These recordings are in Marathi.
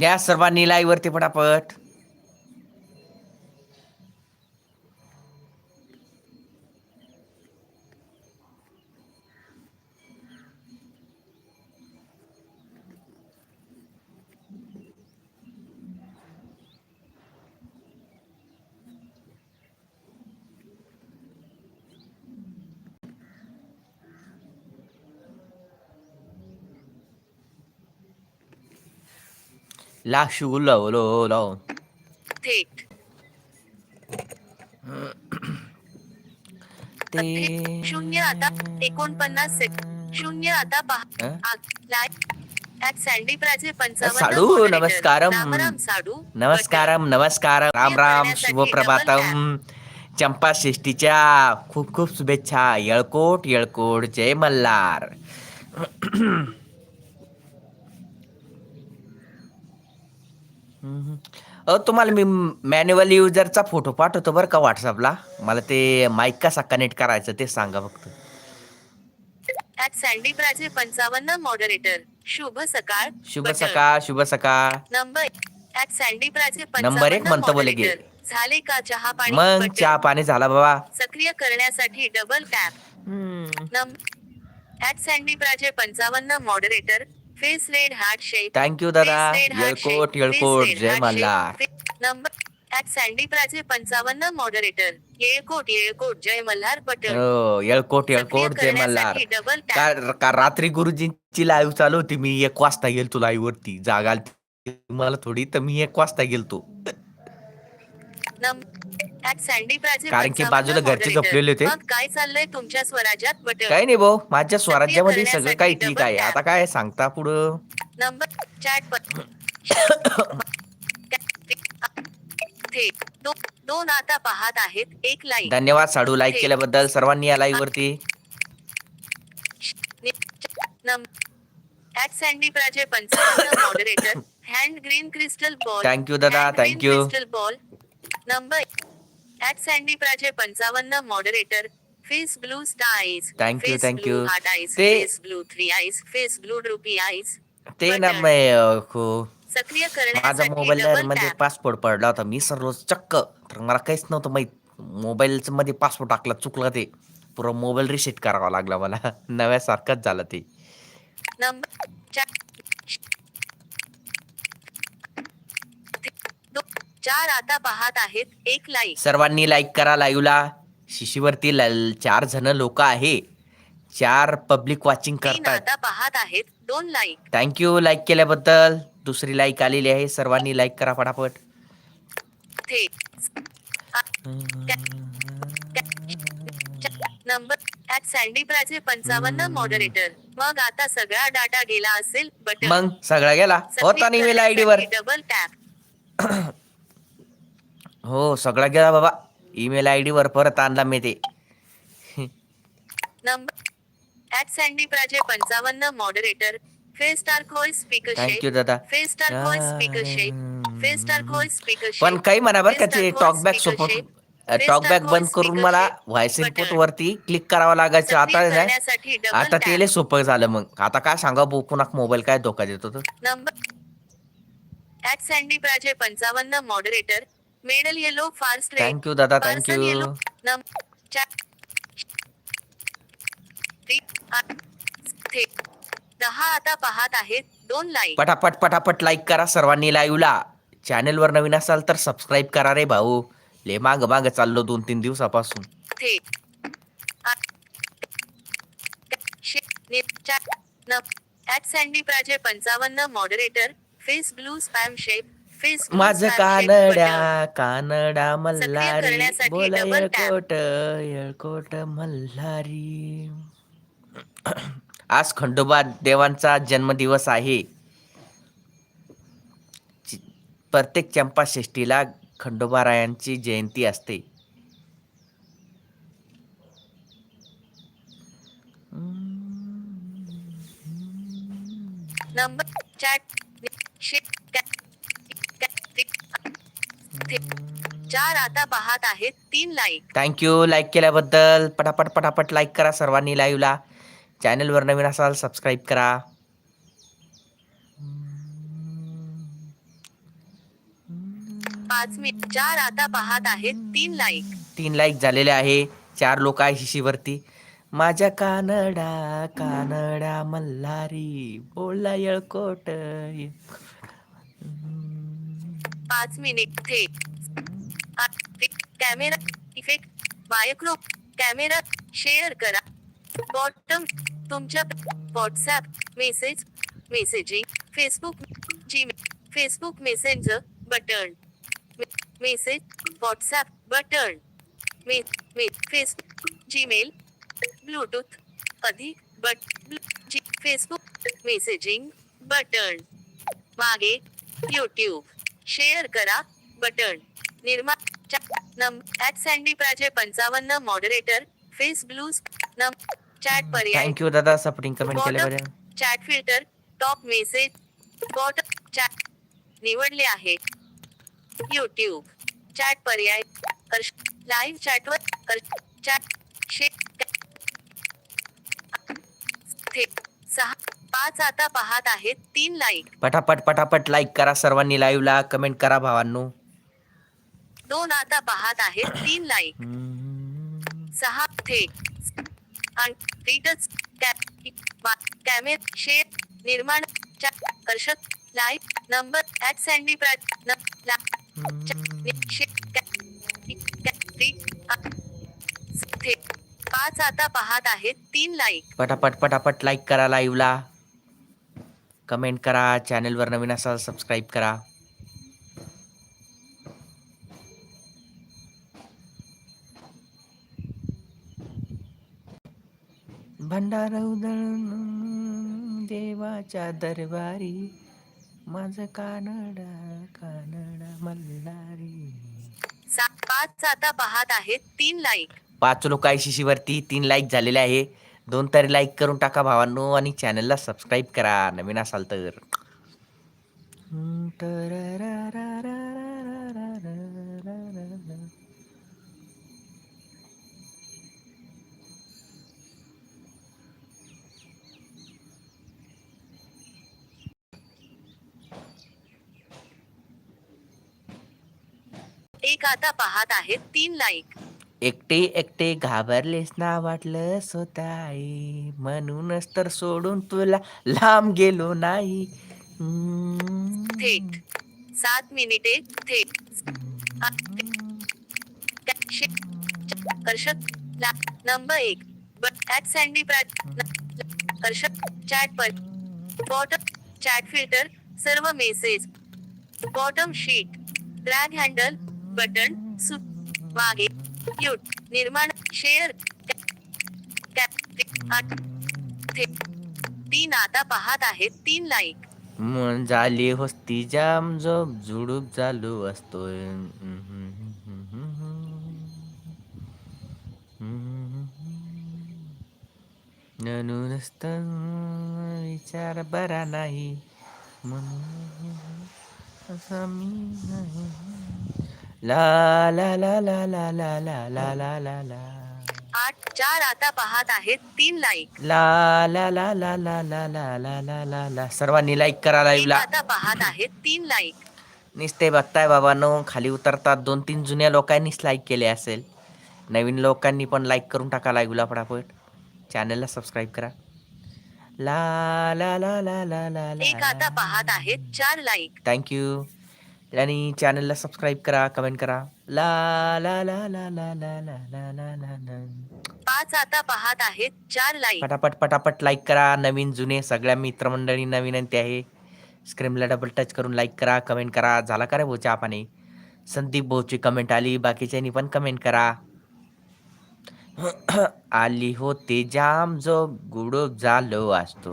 या सर्वांनी लाईवरती पटापट वरती पटापट ला शू लव. लो लव थेट ते शून्य आता एकोणपन्नास शून्य आता सँडी. नमस्कारम. राम राम साडू. नमस्कारम नमस्कारम. राम राम शुभप्रभातम. चंपा षष्टीच्या खूप खूप शुभेच्छा. येळकोट येळकोट जय मल्हार. अ तुम्हाला मी मॅन्युअल युजरचा फोटो पाठवतो बरं का व्हॉट्सअपला मला ते माईक कसा कनेक्ट करायचं ते सांगा फक्त. ऍट पंचावन्न मॉडरेटर शुभ सकाळ शुभ बटन. सकाळ शुभ सकाळ. नंबर ऍट नंबर एक म्हणतो बोले moderator. झाले का चहा पाणी? मग बटन. चहा पाणी झाला बाबा. सक्रिय करण्यासाठी डबल टॅप ऍट सँडी प्राचे पंचावन्न moderator face red heart shape thank you दादा येळकोट येळकोट जय मल्हार नंबर ऍट सँडी प्राचे पंचावन्न मॉडरेटर येळकोट येळकोट जय मल्हार हो येळकोट येळकोट जय मल्हार डबल का रात्री गुरुजींची लाईव्ह चालू होती मी एक वाजता गेलतो लाईव्ह वरती. जागा आलती मला थोडी तर मी एक वाजता गेलतो. कारण की 55 बाजूला घरचे. झोपलेले होते. काय चाललंय तुमच्या स्वराज्यात? बटन काही नाही भाऊ माझ्या स्वराज्यामध्ये सगळं काही ठीक आहे. आता काय सांगता पुढं? नंबर चॅट दोन आता पाहत आहेत. एक लाईक धन्यवाद साडू. लाईक. केल्याबद्दल सर्वांनी या लाईव्ह वरती. Moderator hand green crystal ball you दादा. Crystal ball number at Sandy प्राचे पंचावन्न मॉडरेटर फेस ब्लू स्टाईज thank you. हार्ट आईज ते- face blue three eyes face blue droopy eyes ते ना Button. मी, अं, खू- सक्रिय माझा करण्यासाठी मोबाईल डबलमध्ये टॅप पासपोर्ट पडला होता. मी सर्व चक्क तर मला काहीच नव्हतं माहीत. मोबाईल मध्ये पासपोर्ट टाकला चुकला ते. पुरा मोबाईल रिसेट करावा लागला मला. नव्यासारखंच झालं ते. नंबर चा- दो- चार आता पाहत आहेत एक लाईक सर्वांनी लाईक करा लाईव्हला. शिशीवरती चार जण लोक आहे. चार पब्लिक वॉचिंग तीन करतात आता पाहत आहेत दोन लाईक थँक्यू लाईक केल्याबद्दल. दुसरी लाईक आलेली आहे. सर्वांनी लाईक करा फटाफट. थेट नंबर ऍट सँडी प्राचे पंचावन्न मॉडरेटर मग आता सगळा डाटा गेला असेल बटन मग सगळा गेला? होता नाही मेल आयडी वर. डबल टॅप हो सगळा गेला बाबा. ईमेल आयडी वर परत आणला मी ते. नंबर ऍट सँडी प्राचे पंचावन्न moderator face star speaker thank you दादा face star speaker face star speaker पण काही म्हणा बरं का ते टॉकबॅक सपोर्ट टॉकबॅक बंद करून मला व्हॉइस इनपुट वरती क्लिक करावं लागायचं. आता नाही आता तेले सोपं झालं मग. आता काय सांगा पुन्हा मोबाईल काय धोका देतो तो? नंबर ऍट सँडी प्राचे पंचावन्न मॉडरेटर मेडल येलो फार स्ट्रेट थँक्यू दादा थँक्यू दहा आता पाहत आहेत. दोन लाईक पटापट पटापट लाईक करा सर्वांनी लाईव्हला चॅनलवर नवीन असाल तर सबस्क्राईब करा रे भाऊ. ले माग माग चाललो दोन तीन दिवसापासून. सँडी प्राचे पंचावन्न moderator face blue spam shape face माझ कानड्या कानडा मल्हारी. करण्यासाठी बोला double tap. येळकोट येळकोट मल्हारी. आज खंडोबा देवांचा जन्मदिवस आहे. चि- प्रत्येक चंपा षष्टीला खंडोबारायांची जयंती असते. नंबर चॅट चार आता पाहत आहेत तीन लाईक थँक्यू लाईक केल्याबद्दल पटापट पटापट लाईक करा सर्वांनी लाईव्हला चॅनलवर नवीन असाल सबस्क्राईब करा. पाच मी चार आता पाहत आहेत तीन लाईक तीन लाईक झालेले आहे. चार लोक आहे शिशीवरती. माझ्या कानडा कानडा मल्हारी बोला येळकोट. पाच मिनिट थे camera effect micro camera share करा. बॉटम तुमच्या व्हॉट्सॲप मेसेज मेसेजिंग फेसबुक जी Facebook messenger button message WhatsApp button मे मे फेसबुक जीमेल ब्लूटूथ अधिक बट जी फेसबुक मेसेजिंग बटन मागे यूट्यूब शेअर करा बटन सँडी प्राजे पंचावन्न मॉडरेटर फेस ब्लूज नम चॅट पर्याय थँक्यू दादा supporting comment chat filter top message bot chat निवडले आहे यूट्यूब चॅट पर्याय लाईव्ह चॅटवर चॅट शे थेट सहा पाच आता पाहत आहेत तीन लाईक पटापट पटापट लाईक करा सर्वांनी लाईव्हला कमेंट करा भावांनो दोन आता पाहत आहेत तीन लाईक सहा थेट रीटच कॅमेर शेअर निर्माण कर्षक लाईव्ह नंबर ऍट सँडी ला- पाच आता पाहत आहेत तीन लाईक पटापट पटापट लाईक करा लाईव्हला कमेंट करा चॅनलवर नवीन असाल सबस्क्राईब करा. भंडारा उधळून देवाच्या दरबारी माझं कानडा कानडा मल्हारी. सा- पाच आता पाहत आहेत तीन लाईक पाच लोक आहे शिशीवरती तीन लाईक झालेले आहे. दोन तरी लाईक करून टाका भावांनो आणि चॅनलला सबस्क्राईब करा नवीन असाल तर. एक आता पाहत आहेत तीन लाईक एकटे एकटे घाबरलेस ना वाटलं स्वतःई म्हणूनच तर सोडून तुला लांब गेलो नाही. हम्म. थेट. सात मिनिटे थेट. आ- शे- कर्षक ला नंबर एक. बट सँडी प्राट न- कर्षक चॅट पर बॉटम चॅट फिल्टर सर्व message bottom sheet drag handle button सु मागे. म्यूट निर्माण शेअर तीन आता पाहत आहेत तीन लाईक मन झाली होस्ती जाम झोप झुडूप झालो असतोय. म्हणूनच विचार बरा नाही. म्हणून असा मी नाही. ला ला ला ला ला ला ला ला ला ला ला आठ चार आता पाहत आहेत तीन लाईक ला ला ला ला ला ला ला ला ला ला ला सर्वांनी लाईक करा एक लाईव्हला आता पाहत आहेत तीन लाईक नुसते बघताय बाबांनो खाली उतरतात दोन तीन जुन्या लोकांनीच लाईक केले असेल नवीन लोकांनी पण लाईक करून टाका लाईव्हला पटापट चॅनलला सबस्क्राईब करा ला ला ला ला ला ला एक आता पाहत आहेत चार लाईक थँक्यू आणि चॅनलला सबस्क्राईब करा कमेंट करा ला ला ला ला ला ला ला ला ला ला ला पाच आता पाहत आहेत चार लाईक पटापट पटापट लाईक करा नवीन जुने सगळ्या मित्रमंडळींना विनंती आहे स्क्रीनला डबल टच करून लाईक करा कमेंट करा झाला का रे भाऊ चहा पाणी संदीप भाऊची कमेंट आली बाकीच्यांनी पण कमेंट करा आली होते जाम जो गुडूप झालो असतो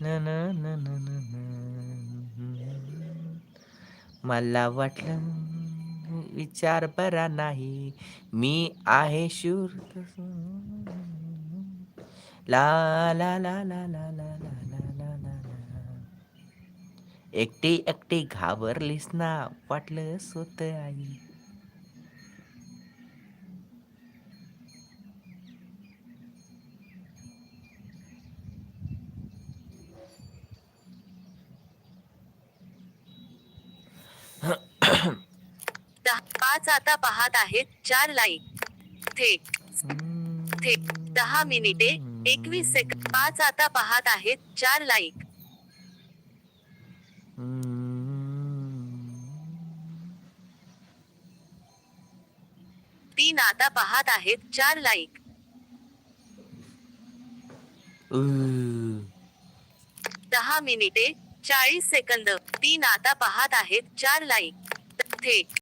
न न न न न. मला वाटलं विचार बरा नाही मी आहे शूर ला ला ला ला ला ला एकटी एकटी घाबरलीस ना वाटलं सोत आई पाच आता पाहत आहेत चार लाईक थेट थेट दहा मिनिटे एकवीस सेकंद पाच आता पाहत आहेत चार लाईक तीन आता पाहत आहेत चार लाईक दहा मिनिटे चाळीस सेकंद. तीन आता पाहत आहेत चार लाईक थेट